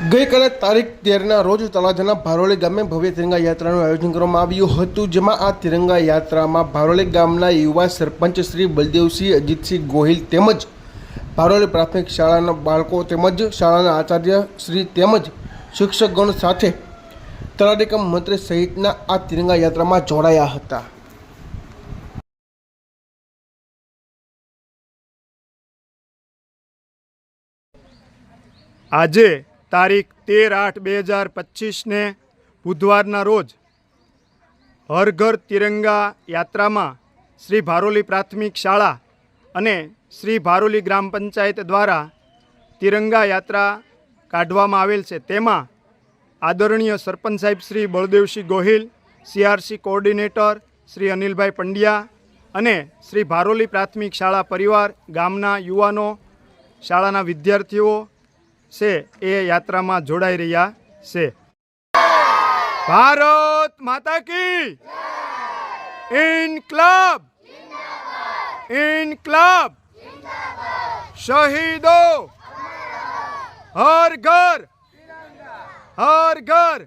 ગઈકાલે તારીખ તેરના રોજ તળાજાના ભારોલી ગામે ભવ્ય તિરંગા યાત્રાનું આયોજન કરવામાં આવ્યું હતું, જેમાં આ તિરંગા યાત્રામાં ભારોલી ગામના યુવા સરપંચ શ્રી બલદેવસિંહ, અજીતસિંહ ગોહિલ તેમજ ભારોલી પ્રાથમિક શાળાના બાળકો તેમજ શાળાના આચાર્ય શ્રી તેમજ શિક્ષકગણ સાથે તળાટીકમ મંત્રી સહિતના આ તિરંગા યાત્રામાં જોડાયા હતા. આજે તારીખ તેર આઠ બે હજાર પચીસને બુધવારના રોજ હર ઘર તિરંગા યાત્રામાં શ્રી ભારોલી પ્રાથમિક શાળા અને શ્રી ભારોલી ગ્રામ પંચાયત દ્વારા તિરંગા યાત્રા કાઢવામાં આવેલ છે. તેમાં આદરણીય સરપંચ સાહેબ શ્રી બળદેવસિંહ ગોહિલ, સીઆરસી કોઓર્ડિનેટર શ્રી અનિલભાઈ પંડ્યા અને શ્રી ભારોલી પ્રાથમિક શાળા પરિવાર, ગામના યુવાનો, શાળાના વિદ્યાર્થીઓ છે, એ યાત્રામાં જોડાઈ રહ્યા છે. ભારત માતા કી ઇનકલાબ! ઇનકલાબ! શહીદો! હર ઘર! હર ઘર!